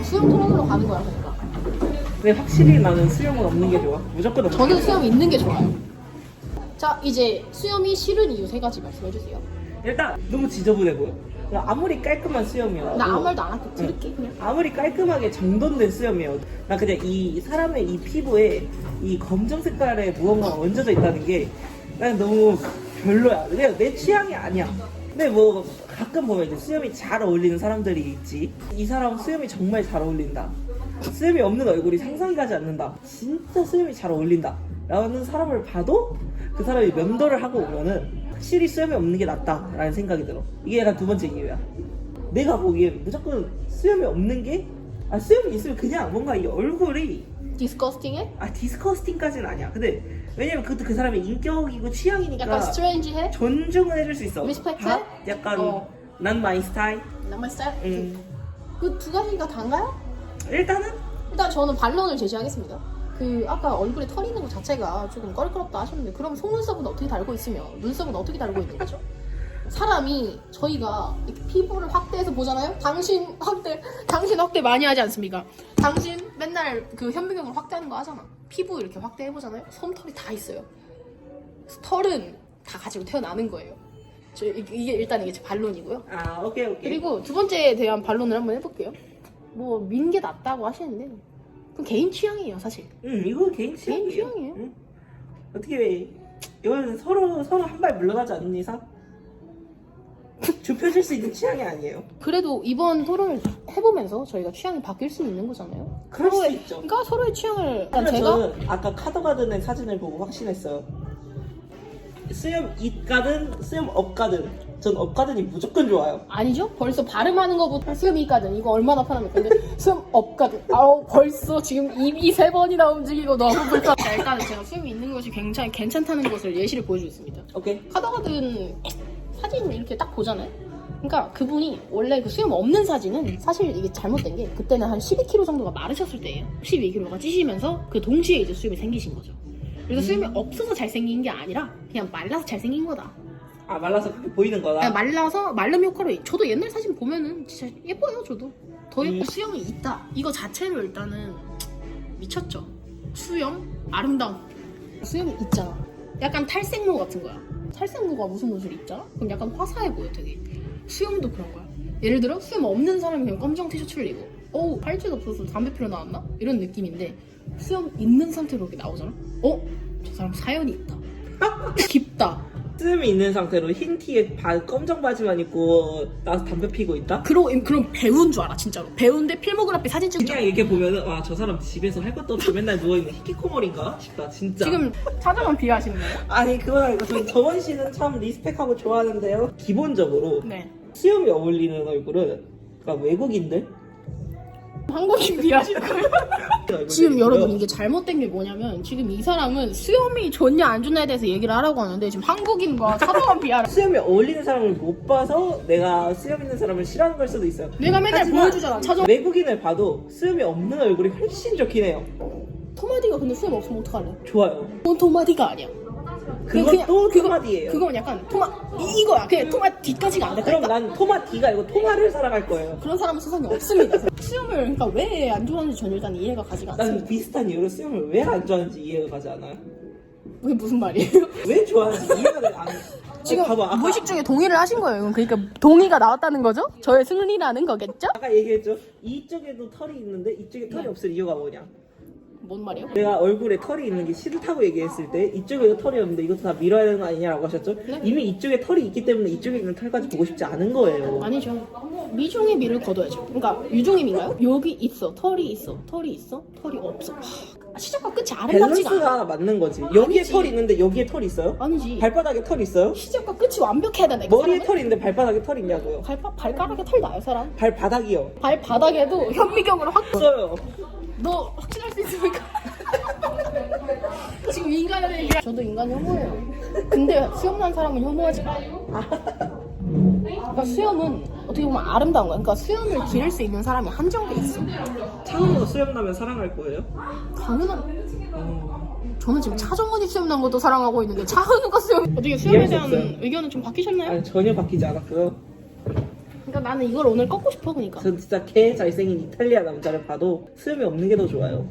저 수영 토론으로 가는 거야 그러니까. 근데 확실히 나는 수영은 없는 게 좋아. 무조건 없는 저는 게 수염 있는 게 좋아요. 자 이제 수염이 싫은 이유 세 가지 말씀해 주세요. 일단 너무 지저분해 보여. 그러니까 아무리 깔끔한 수염이어도 나 아무 말도 안 할게 들을게 그냥. 아무리 깔끔하게 정돈된 수염이어도 나 그냥 이 사람의 이 피부에 이 검정 색깔의 무언가가 얹어져 있다는 게 난 너무 별로야. 그냥 내 취향이 아니야. 근데 뭐 가끔 보면 이제 수염이 잘 어울리는 사람들이 있지. 이 사람 수염이 정말 잘 어울린다. 수염이 없는 얼굴이 상상이 가지 않는다. 진짜 수염이 잘 어울린다. 라는 사람을 봐도 그 사람이 면도를 하고 오면은 확실히 수염이 없는 게 낫다 라는 생각이 들어. 이게 약간 두 번째 이유야. 내가 보기엔 무조건 수염이 없는 게, 아, 수염이 있으면 그냥 뭔가 이 얼굴이, 디스커스팅해? 아, 디스커스팅까지는 아니야. 근데, 왜냐면 그것도 그 사람의 인격이고 취향이니까 약간 스트레인지해? 존중은 해줄 수 있어. 리스펙트? 다 약간, 어. 난 마이 스타일. 남의 스타일? 음. 그 두 가지가 단가요? 일단은, 일단 저는 반론을 제시하겠습니다. 그 아까 얼굴에 털 있는 것 자체가 조금 껄끄럽다 하셨는데 그럼 속눈썹은 어떻게 달고 있으며 눈썹은 어떻게 달고 있는 거죠? 사람이 저희가 이렇게 피부를 확대해서 보잖아요. 당신 확대, 당신 확대 많이 하지 않습니까? 당신 맨날 그 현미경을 확대하는 거 하잖아. 피부 이렇게 확대해 보잖아요. 솜털이 다 있어요. 털은 다 가지고 태어나는 거예요. 저 이- 이게 일단 이게 제 반론이고요. 아, 오케이, 오케이. 그리고 두 번째에 대한 반론을 한번 해볼게요. 뭐 민 게 낫다고 하시는데 그건 개인 취향이에요 사실. 응, 이거 개인 취향이에요. 개인 취향이에요. 응? 어떻게, 이건 서로, 서로 한 발 물러나지 않는 이상? 좁혀질 수 있는 취향이 아니에요. 그래도 이번 토론을 해보면서 저희가 취향이 바뀔 수 있는 거잖아요. 그럴 수 서로의- 있죠. 그러니까 서로의 취향을 일단 그래서 제가 저는 아까 카더가든의 사진을 보고 확신했어요. 수염 있가든 수염 없가든 전 없가든이 무조건 좋아요. 아니죠? 벌써 발음하는 거부터 수염이 있거든. 이거 얼마나 편합니까? 근데 수염 없거든. 아우 벌써 지금 입이 세 번이나 움직이고 너무 불편해. 일단은 제가 수염이 있는 것이 굉장히 괜찮다는 것을 예시를 보여주겠습니다. 오케이. 카더가든 사진 이렇게 딱 보잖아요. 그러니까 그분이 원래 그 수염 없는 사진은 사실 이게 잘못된 게 그때는 한 12kg 정도가 마르셨을 때예요. 12kg가 찌시면서 그 동시에 이제 수염이 생기신 거죠. 그래서 수염이 없어서 잘생긴 게 아니라 그냥 말라서 잘생긴 거다. 아 말라서 그렇게 보이는 거다. 그냥 말라서 말름 효과로 저도 옛날 사진 보면은 진짜 예뻐요 저도. 더 예뻐 음. 수염이 있다. 이거 자체로 일단은 미쳤죠. 수염 아름다움. 수염이 있잖아. 약간 탈색모 같은 거야. 탈색모가 무슨 옷을 입잖아? 그럼 약간 화사해 보여 되게. 수염도 그런 거야. 예를 들어 수염 없는 사람이 그냥 검정 티셔츠를 입어. 어우 팔찌도 없어서 담배 피러 나왔나? 이런 느낌인데 수염 있는 상태로 이렇게 나오잖아? 어? 저 사람 사연이 있다. 깊다. 수염이 있는 상태로 흰 티에 바, 검정 바지만 입고 나서 담배 피고 있다? 그러, 그럼 배우인 줄 알아 진짜로 배우인데 필모그래피 사진 찍자 그냥 이렇게 보면은 와 저 사람 집에서 할 것도 없이 맨날 누워있는 히키코모리인가 싶다 진짜. 지금 사정은 비하하시는 거예요? 아니 그건 아니고 저 저번 씨는 참 리스펙하고 좋아하는데요. 기본적으로 네 수염이 어울리는 얼굴은 그러니까 외국인들 한국인 비하하시는 거예요? 지금 여러분 이게 잘못된 게 뭐냐면 지금 이 사람은 수염이 좋냐 안 좋냐에 대해서 얘기를 하라고 하는데 지금 한국인과 사정한 비하를 수염이 어울리는 사람을 못 봐서 내가 수염 있는 사람을 싫어하는 걸 수도 있어요. 내가 맨날 하지만 보여주잖아 차정 외국인을 봐도 수염이 없는 얼굴이 훨씬 좋긴 해요. 토마디가 근데 수염 없으면 어떡할래? 좋아요. 그건 토마디가 아니야 그것도 그거- 토마디예요. 그건 약간 토마 이, 이거야 그냥 토마디까지가 안 됐다 그럼 난 토마디가 아니고 토마를 사랑할 거예요. 그런 사람은 세상에 없습니다 수염을 그러니까 왜 안 좋아하는지 저는 일단 이해가 가지가 않습니다 비슷한 이유로 수염을 왜 안 좋아하는지 이해가 가지 않아요. 그게 무슨 말이에요? 왜 좋아하는지 이해가 안 가. 지금 봐봐. 아까, 무의식 중에 동의를 하신 거예요. 그러니까 동의가 나왔다는 거죠? 저의 승리라는 거겠죠? 아까 얘기했죠. 이쪽에도 털이 있는데 이쪽에 털이 네. 없을 이유가 뭐냐. 뭔 말이에요? 내가 얼굴에 털이 있는 게 싫다고 얘기했을 때 이쪽에도 털이 없는데 이것도 다 밀어야 되는 거 아니냐라고 하셨죠? 네. 이미 이쪽에 털이 있기 때문에 이쪽에 있는 털까지 보고 싶지 않은 거예요. 아니죠. 미종의 미를 거둬야죠. 그러니까 유종임인가요? 여기 있어, 털이 있어, 털이 있어, 털이 없어. 하, 시작과 끝이 아름답지가 않아. 밸런스가 맞는 거지. 여기에 아니지. 털이 있는데 여기에 털이 있어요? 아니지. 발바닥에 털 있어요? 시작과 끝이 완벽해야 된다. 그 머리에 사람은? 털이 있는데 발바닥에 털 있냐고요? 발바, 발가락에 털 나요, 사람? 발바닥이요. 발바닥에도 현미경으로 확. 없어요. 너 확신할 수 있습니까? 지금 인간을 얘기 저도 인간 혐오예요. 근데 수염 난 사람은 혐오하지 마요. 그러니까 수염은 어떻게 보면 아름다운 거야. 그러니까 수염을 기를 수 있는 사람이 한정돼 있어. 창으로 수염 나면 사랑할 거예요? 당연한. 어... 저는 지금 차정원이 수염 난 것도 사랑하고 있는데 차은우가 수염. 어떻게 수염에 이해할 수 대한 없어요. 의견은 좀 바뀌셨나요? 아니 전혀 바뀌지 않았고요. 그러니까 나는 이걸 오늘 꺾고 싶어 그러니까. 전 진짜 개 잘생긴 이탈리아 남자를 봐도 수염이 없는 게 더 좋아요.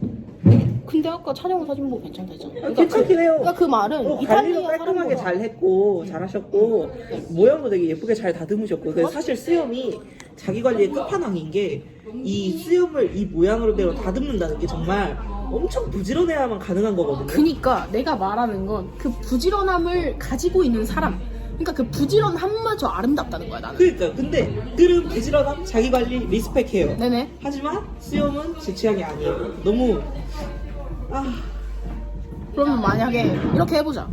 근데 아까 촬영 사진 보고 괜찮다 했잖아. 아, 괜찮긴 해요. 그러니까 그 말은 어, 관리도 이탈리아 깔끔하게 사람보다 잘 했고 잘하셨고 모양도 되게 예쁘게 잘 다듬으셨고 그래서 사실 수염이 자기 관리의 끝판왕인 게 이 수염을 이 모양으로 다듬는다는 게 정말 엄청 부지런해야만 가능한 거거든요. 그니까 내가 말하는 건 그 부지런함을 가지고 있는 사람. 그러니까 그 부지런함마저 아름답다는 거야 나는. 그러니까 근데 들은 부지런함, 자기 관리, 리스펙해요. 네네. 하지만 수염은 제 취향이 아니에요. 너무 아 그러면 만약에 이렇게 해보자.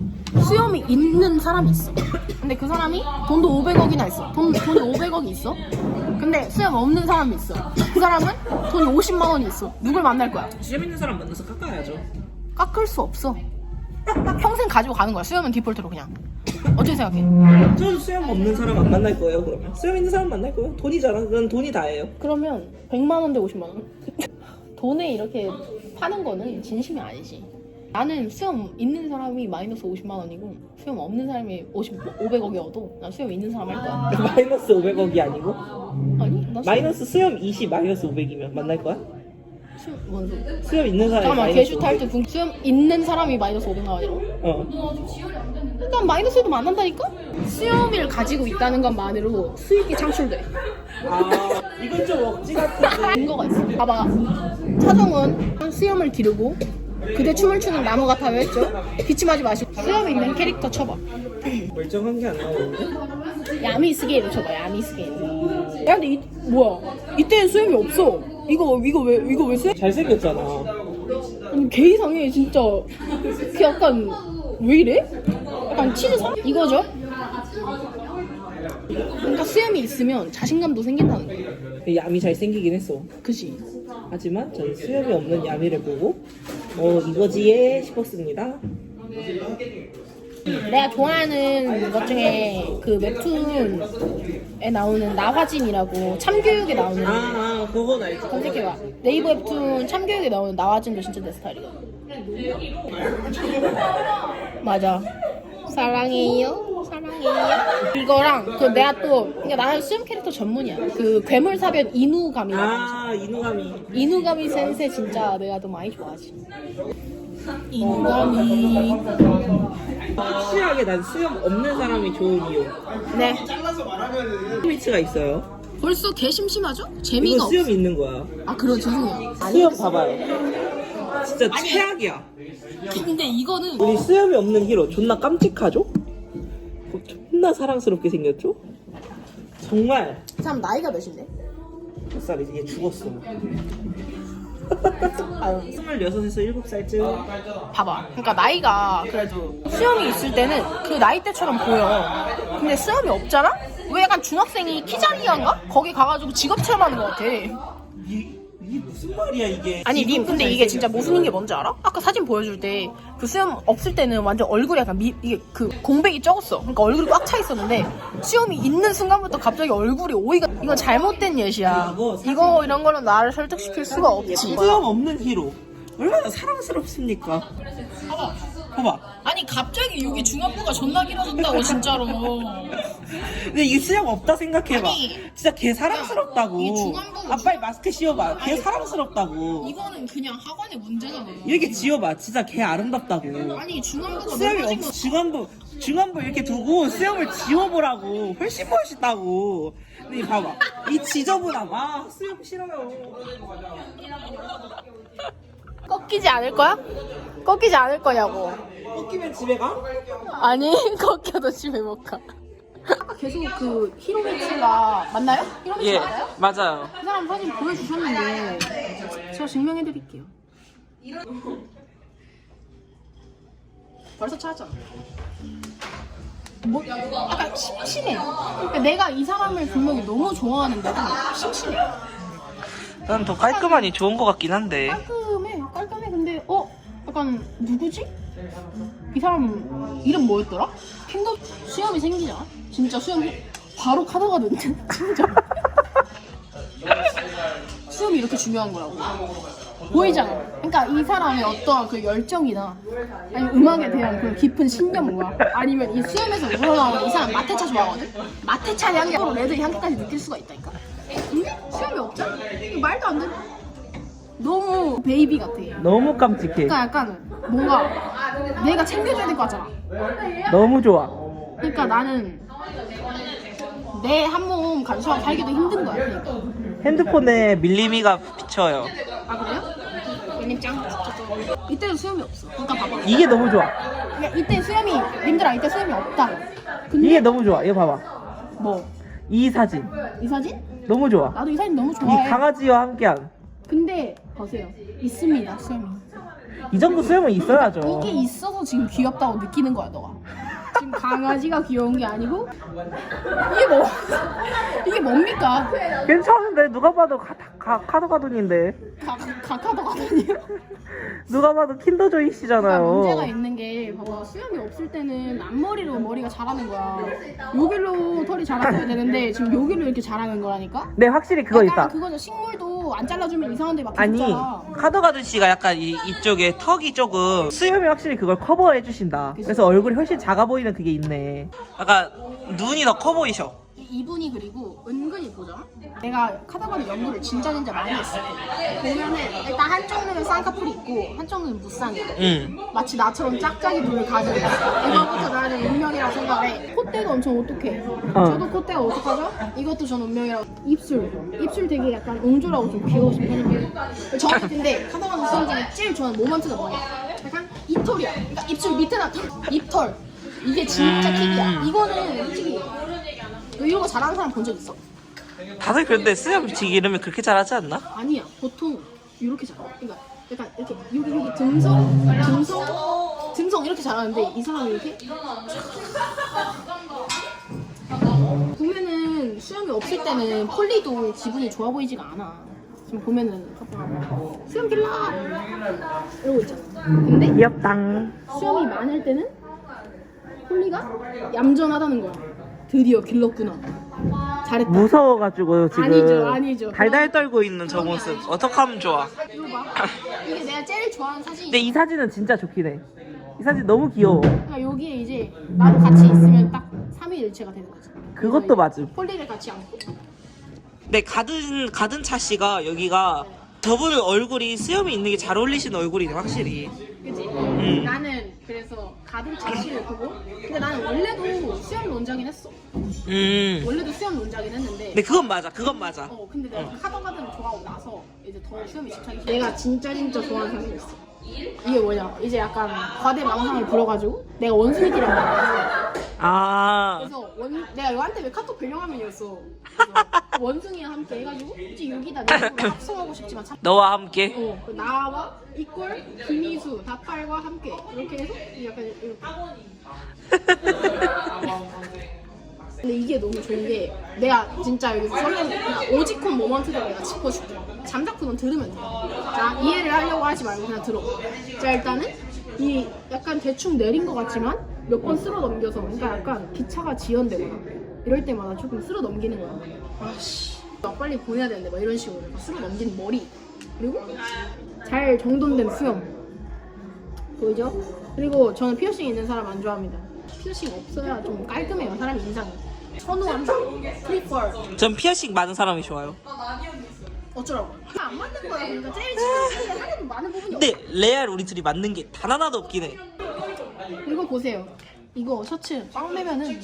수염이 있는 사람이 있어. 근데 그 사람이 돈도 500억이나 있어. 돈, 돈이 500억이 있어. 근데 수염 없는 사람이 있어. 그 사람은 돈이 50만 원이 있어. 누굴 만날 거야? 수염 있는 사람 만나서 깎아야죠. 깎을 수 없어. 평생 가지고 가는 거야. 수염은 디폴트로 그냥. 어떻게 생각해? 저는 수염 없는 사람 안 만날 거예요. 그러면 수염 있는 사람 만날 거예요. 돈이잖아. 그건 돈이 다예요. 그러면 100만 원 대 50만 원. 돈에 이렇게 파는 거는 진심이 아니지. 나는 수염 있는 사람이 마이너스 50만 원이고 수염 없는 사람이 50, 500억이어도 난 수염 있는 사람 할 거야. 마이너스 500억이 아니고 아니? 나 수염, 마이너스 수염 20 마이너스 500이면 만날 거야? 수염 뭔? 수염 있는 사람이 잠깐만 마이너스 게슈탈트 분 수염 있는 사람이 마이너스 500만 원이라고? 500. 어. 그러니까 마이너스도 만난다니까? 수염을 가지고 있다는 것만으로 수익이 창출돼. 아 이건 좀 억지 같은데. 근거가 있어. 봐봐. 차정은 수염을 기르고 그대 춤을 추는 나무 같아요 했죠? 기침하지 마시고 수염 있는 캐릭터 쳐봐. 멀쩡한 게 안 나오는데? 야미스게이로 쳐봐. 야미스게이. 야 근데 이 뭐야? 이때는 수염이 없어. 이거 이거 왜 이거 왜 수염? 잘생겼잖아. 아니, 개 이상해 진짜. 그 약간 왜 이래? 약간 치즈 상? 이거죠? 그러니까 수염이 있으면 자신감도 생긴다는 거야. 야미 잘생기긴 했어. 그지? 하지만 전 수염이 없는 야미를 보고 어 이거지에 싶었습니다. 내가 좋아하는 것 중에 그 웹툰에 나오는 나화진이라고 참교육에 나오는 아, 아 그건 알지. 검색해봐. 네이버 웹툰 참교육에 나오는 나화진도 진짜 내 스타일이거든. 맞아. 사랑해요? 사랑해요? 이거랑 그 내가 또 그러니까 나는 수염 캐릭터 전문이야. 그 괴물 사변 이누가미라고 아 이누가미. 이누가미 센세 진짜 내가 더 많이 좋아하지. 이누가미. 확실하게 난 수염 없는 사람이 좋은 이유. 네. 트위치가 있어요. 벌써 개 심심하죠? 이거 재미가 없어 수염 있는 거야. 아 그런 죄송해요 수염 봐봐요. 진짜 최악이야. 근데 이거는 우리 수염이 없는 히로 존나 깜찍하죠? 어, 존나 사랑스럽게 생겼죠? 정말 이 사람 나이가 몇인데? 몇 살이지? 얘 죽었어. 아유 26에서 7살쯤 봐봐 그러니까 나이가 그래도 수염이 있을 때는 그 나이대처럼 보여 근데 수염이 없잖아? 왜 약간 중학생이 키자리안가? 거기 가가지고 직업 체험하는 것 같아 이게, 이게 무슨 말이야 이게 아니 님 근데 이게 진짜. 무슨 게 뭔지 알아? 아까 사진 보여줄 때 그 수염 없을 때는 완전 얼굴이 약간 미, 이게 그 공백이 적었어 그러니까 얼굴이 꽉 차 있었는데 수염이 있는 순간부터 갑자기 얼굴이 오이가 이건 잘못된 예시야 이거 사진- 이거 이런 거는 나를 설득시킬 수가 없지 수염 없는 히로 얼마나 사랑스럽습니까? 봐봐. 아니 갑자기 여기 중안부가 존나 길어진다고 진짜로. 근데 이게 수염 없다 생각해봐. 아니, 진짜 개 사랑스럽다고. 아 빨리 마스크 씌워봐. 개 사랑스럽다고. 이거는 그냥 학원의 문제잖아. 이렇게 지워봐. 진짜 개 아름답다고. 아니 중안부가 수염이 넓어진 없어 거 중안부 중안부 이렇게 두고 수염을 지워보라고. 훨씬 멋있다고. 근데 이 봐봐. 이 지저분함. 아 수염 싫어요 꺾이지 않을 거야? 꺾이지 않을 거냐고 꺾이면 집에 가? 아니 꺾여도 집에 못 가 계속 그 히로미츠가 맞나요? 히로미츠 예 맞아요? 맞아요 그 사람 사진 보여주셨는데 제가 증명해드릴게요 벌써 찾았잖아 뭐 약간 심심해 그러니까 내가 이 사람을 분명히 너무 좋아하는데도 심심해 난 더 깔끔하니 좋은 것 같긴 한데 깔끔해 깔끔해 근데 어? 약간 누구지? 이 사람 이름 뭐였더라? 킹덤 수염이 생기잖아 진짜 수염이 바로 카더가든데 진짜 수염이 이렇게 중요한 거라고. 보이잖아. 그러니까 이 사람의 어떤 그 열정이나 아니 음악에 대한 그 깊은 신념과 아니면 이 수염에서 우러나오는 이 사람 마테차 좋아하거든? 마테차 향기로 레드 향기까지 느낄 수가 있다니까. 근데 수염이 없잖아? 이거 말도 안 돼. 너무 베이비 같아. 너무 깜찍해. 그러니까 약간 뭔가 내가 챙겨줘야 될 것 같잖아. 너무 좋아. 그러니까 나는 내 한 몸 간수하고 살기도 힘든 거야. 그러니까. 핸드폰에 밀림이가 비쳐요. 아 그래요? 왜냐면 짱 이때는 수염이 없어. 그러니까 봐봐. 이게 너무 좋아. 그러니까 이때 수염이 님들아 이때 수염이 없다. 근데 이게 너무 좋아. 이거 봐봐. 뭐? 이 사진. 이 사진? 너무 좋아. 나도 이 사진 너무 이 좋아해. 강아지와 함께한. 근데 보세요. 있습니다 수염이. 이 정도 수염은 있어야죠. 이게 있어서 지금 귀엽다고 느끼는 거야 너가. 지금 강아지가 귀여운 게 아니고 이게 뭐? 이게 뭡니까? 괜찮은데 누가 봐도 가, 가, 가카도가 아니에요? 누가 봐도 킨더조이시잖아요. 그러니까 문제가 있는 게 봐봐 수염이 없을 때는 앞머리로 머리가 자라는 거야 여기로 털이 자라야 되는데 지금 여기로 이렇게 자라는 거라니까 네 확실히 그거 약간 있다. 그거죠 식물도 안 잘라주면 이상한 데 막 아니 자라 카더가든 씨가 약간 이, 이쪽에 턱이 조금 수염이 확실히 그걸 커버해 주신다. 그래서 얼굴이 훨씬 작아 보이는 그게 있네. 약간 눈이 더 커 보이셔. 이분이 그리고 은근히 보자 내가 카다바리 연구를 진짜 진짜 많이 했어. 보면은 일단 한쪽 눈은 쌍꺼풀이 있고 한쪽 눈은 무쌍이야. 응. 마치 나처럼 짝짝이 눈을 가지고 있어. 이거부터 나는 운명이라고 생각해. 콧대도 엄청 어떡해. 어. 저도 콧대가 어떡하죠? 이것도 전 운명이라고. 입술. 입술 되게 약간 옹졸하고 좀 귀여우신 편인데 저는 근데 카다바리 수영 중에 제일 좋아하는 모먼트가 뭐냐? 약간 이 털이야. 그러니까 입술 밑에 나털. 입털. 이게 진짜 킥이야. 이거는 솔직히 너 이런 거 잘하는 사람 본 적 있어? 다들 그런데 수염 지기 이러면 그렇게 잘하지 않나? 아니야 보통 이렇게 잘해 그러니까 약간 이렇게 여기 여기 등성 등성 등성 이렇게 잘하는데 이 사람이 이렇게 보면은 수염이 없을 때는 폴리도 기분이 좋아 보이지가 않아 지금 보면은 봐봐. 수염 길라 이러고 있잖아 근데 귀엽당. 수염이 많을 때는 폴리가 얌전하다는 거야 드디어 길렀구나 잘했다 무서워가지고 지금 아니죠, 아니죠. 달달 떨고 있는 저 모습 어떻게 하면 좋아? 이거 봐 이게 내가 제일 좋아하는 사진이 근데 이 사진은 진짜 좋긴 해. 이 사진 너무 귀여워. 그러니까 여기에 이제 나도 같이 있으면 딱 3위일체가 되는 거지. 그것도 맞음. 폴리를 같이 안고. 네 가든 가든 차 씨가 여기가 저분 얼굴이 수염이 있는 게 잘 어울리시는 얼굴이네 확실히. 그치? 음. 나는 그래서 가든 자신을 보고 근데 나는 원래도 수염 논자긴 했어. 음. 원래도 수염 논자긴 했는데 네 그건 맞아. 그건 맞아. 어 근데 내가 카더가든을 좋아하고 나서 이제 더 수염이 집착이 내가 진짜 진짜 좋아하는 사람이 있어. 이게 뭐냐 이제 약간 과대 망상을 부려가지고 내가 원숭이들이란 말이야. 아. 그래서 원, 내가 너한테 왜 카톡. 그래서 원숭이와 함께 해가지고 이제 여기다 내가 합성하고 싶지만 참. 너와 함께. 어, 그 나와 이꼴 김희수 다팔과 함께 이렇게 해서 약간 이렇게. 근데 이게 너무 좋은 게 내가 진짜 여기서 설레는 오지콘 모먼트를 내가 짚어줄게. 잠자코는 들으면 돼. 자 이해를 하려고 하지 말고 그냥 들어. 자 일단은 이 약간 대충 내린 것 같지만 몇 번 쓸어 넘겨서 그러니까 약간 기차가 지연되거나 이럴 때마다 조금 쓸어 넘기는 거야. 아씨 나 빨리 보내야 되는데 막 이런 식으로 약간 쓸어 넘기는 머리 그리고 잘 정돈된 수염 보이죠? 그리고 저는 피어싱 있는 사람 안 좋아합니다. 피어싱 없어야 좀 깔끔해요 사람 인상이. 선호한다. 프리퍼. 전 피어싱 많은 사람이 좋아요. 어쩌라고? 안 맞는 거야. 그러니까 제일 친한 게 하나도 많은 부분이 없어. 근데 레알 우리 둘이 맞는 게 단 하나도 없긴 해. 이거 보세요. 이거 셔츠 빵 매면은.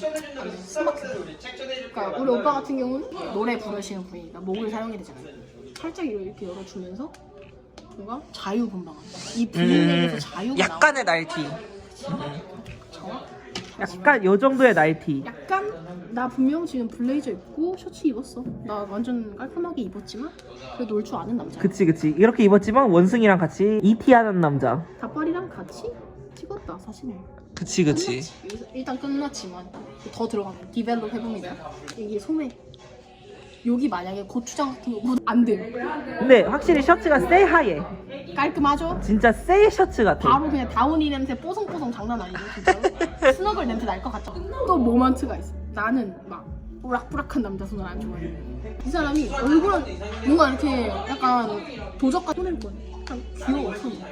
그러니까 우리 오빠 같은 경우는 노래 부르시는 분이니까 목을 사용해야 되잖아요. 살짝 이렇게 열어주면서 뭔가 자유분방한. 이 자유가 나와. 음. 약간의 날티. 정확. 약간 요 정도의 날티. 약간 나 분명 지금 블레이저 입고 셔츠 입었어. 나 완전 깔끔하게 입었지만 그래도 놀줄 아는 남자. 그치 그치 이렇게 입었지만 원숭이랑 같이 ET 하는 남자. 닭발이랑 같이 찍었다 사진을. 그치 그치. 끝났지. 일단 끝났지만 더 들어가면 디벨롭 해봅니다. 이게 소매. 여기 만약에 고추장 같은 거 안 돼요. 근데 확실히 셔츠가 세하얘. 깔끔하죠? 진짜 세 셔츠 같아. 바로 그냥 다운이 냄새 뽀송뽀송 장난 아니죠 진짜로? 스너글 냄새 날 것 같죠? 또 모먼트가 있어. 나는 막 뿌락뿌락한 남자 손을 안 좋아해. 이 사람이 얼굴은 뭔가 이렇게 약간 도적같이 손을 본 약간 귀여워 손이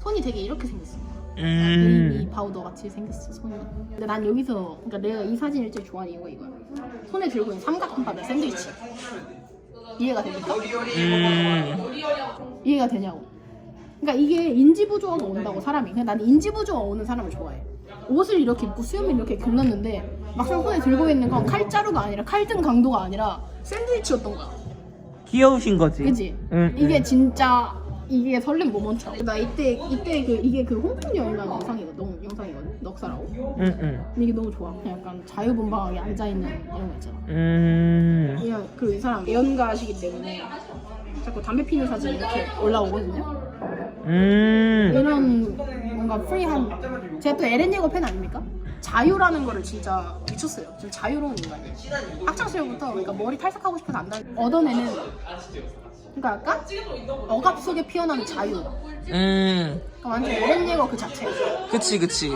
손이 되게 이렇게 생겼어. 베이비 파우더 같이 생겼어 손이. 근데 난 여기서 그러니까 내가 이 사진을 제일 좋아하는 이유가 이거야. 손에 들고 있는 삼각김밥의 샌드위치. 이해가 됩니까? 음. 이해가 되냐고. 그러니까 이게 인지부조화가 온다고 사람이. 그냥 난 인지부조화 오는 사람을 좋아해 옷을 이렇게 입고 수염을 이렇게 길렀는데 막상 손에 들고 있는 건 칼자루가 아니라 칼등 강도가 아니라 샌드위치였던 거야 귀여우신 거지. 그지? 응, 이게 응. 진짜 이게 설렘 모먼트라고 나 이때 이때 그 이게 그 홍콩 여행한 영상이거든 영상이거든 넉사라고 응, 응. 근데 이게 너무 좋아 그냥 약간 자유분방하게 앉아 있는 이런 거 있잖아 음. 그냥 그 이 사람 애연가시기 때문에 자꾸 담배 피는 사진이 이렇게 올라오거든요 음. 이런 뭔가 프리한 제가 또 에렌 예거 팬 아닙니까? 자유라는 거를 진짜 미쳤어요. 지금 자유로운 인간이에요. 학창 시절부터 그러니까 머리 탈색하고 싶어서 안 달. 얻어내는 그러니까 약간 억압 속에 피어나는 자유. 그러니까 음. 완전 에렌 예거 그 자체. 그치, 그치.